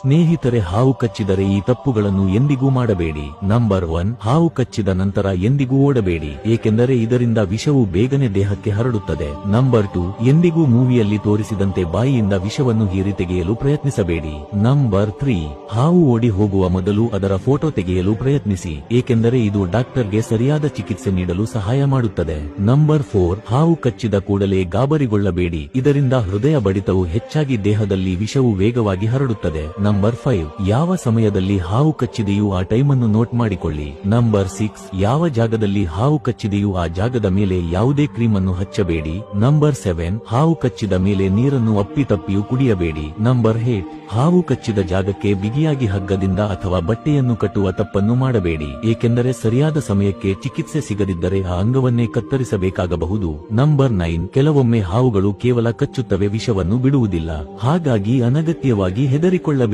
ಸ್ನೇಹಿತರೆ ಹಾವು ಕಚ್ಚಿದರೆ ಈ ತಪ್ಪುಗಳನ್ನು ಎಂದಿಗೂ ಮಾಡಬೇಡಿ. ನಂಬರ್ ಒನ್ ಹಾವು ಕಚ್ಚಿದ ನಂತರ ಎಂದಿಗೂ ಓಡಬೇಡಿ. ಏಕೆಂದರೆ ಇದರಿಂದ ವಿಷವು ಬೇಗನೆ ದೇಹಕ್ಕೆ ಹರಡುತ್ತದೆ. ನಂಬರ್ ಟು ಎಂದಿಗೂ ಮೂವಿಯಲ್ಲಿ ತೋರಿಸಿದಂತೆ ಬಾಯಿಯಿಂದ ವಿಷವನ್ನು ಹೀರಿ ತೆಗೆಯಲು ಪ್ರಯತ್ನಿಸಬೇಡಿ. ನಂಬರ್ ತ್ರೀ ಹಾವು ಓಡಿ ಹೋಗುವ ಮೊದಲು ಅದರ ಫೋಟೋ ತೆಗೆಯಲು ಪ್ರಯತ್ನಿಸಿ. ಏಕೆಂದರೆ ಇದು ಡಾಕ್ಟರ್ಗೆ ಸರಿಯಾದ ಚಿಕಿತ್ಸೆ ನೀಡಲು ಸಹಾಯ ಮಾಡುತ್ತದೆ. ನಂಬರ್ ಫೋರ್ ಹಾವು ಕಚ್ಚಿದ ಕೂಡಲೇ ಗಾಬರಿಗೊಳ್ಳಬೇಡಿ. ಇದರಿಂದ ಹೃದಯ ಬಡಿತವು ಹೆಚ್ಚಾಗಿ ದೇಹದಲ್ಲಿ ವಿಷವು ವೇಗವಾಗಿ ಹರಡುತ್ತದೆ. ನಂಬರ್ ಫೈವ್ ಯಾವ ಸಮಯದಲ್ಲಿ ಹಾವು ಕಚ್ಚಿದೆಯೋ ಆ ಟೈಮನ್ನು ನೋಟ್ ಮಾಡಿಕೊಳ್ಳಿ. ನಂಬರ್ ಸಿಕ್ಸ್ ಯಾವ ಜಾಗದಲ್ಲಿ ಹಾವು ಕಚ್ಚಿದೆಯೋ ಆ ಜಾಗದ ಮೇಲೆ ಯಾವುದೇ ಕ್ರೀಮ್ ಅನ್ನು ಹಚ್ಚಬೇಡಿ. ನಂಬರ್ ಸೆವೆನ್ ಹಾವು ಕಚ್ಚಿದ ಮೇಲೆ ನೀರನ್ನು ಅಪ್ಪಿತಪ್ಪಿಯೂ ಕುಡಿಯಬೇಡಿ. ನಂಬರ್ ಏಟ್ ಹಾವು ಕಚ್ಚಿದ ಜಾಗಕ್ಕೆ ಬಿಗಿಯಾಗಿ ಹಗ್ಗದಿಂದ ಅಥವಾ ಬಟ್ಟೆಯನ್ನು ಕಟ್ಟುವ ತಪ್ಪನ್ನು ಮಾಡಬೇಡಿ. ಏಕೆಂದರೆ ಸರಿಯಾದ ಸಮಯಕ್ಕೆ ಚಿಕಿತ್ಸೆ ಸಿಗದಿದ್ದರೆ ಆ ಅಂಗವನ್ನೇ ಕತ್ತರಿಸಬೇಕಾಗಬಹುದು. ನಂಬರ್ ನೈನ್ ಕೆಲವೊಮ್ಮೆ ಹಾವುಗಳು ಕೇವಲ ಕಚ್ಚುತ್ತವೆ ವಿಷವನ್ನು ಬಿಡುವುದಿಲ್ಲ. ಹಾಗಾಗಿ ಅನಗತ್ಯವಾಗಿ ಹೆದರಿಕೊಳ್ಳಬೇಡಿ.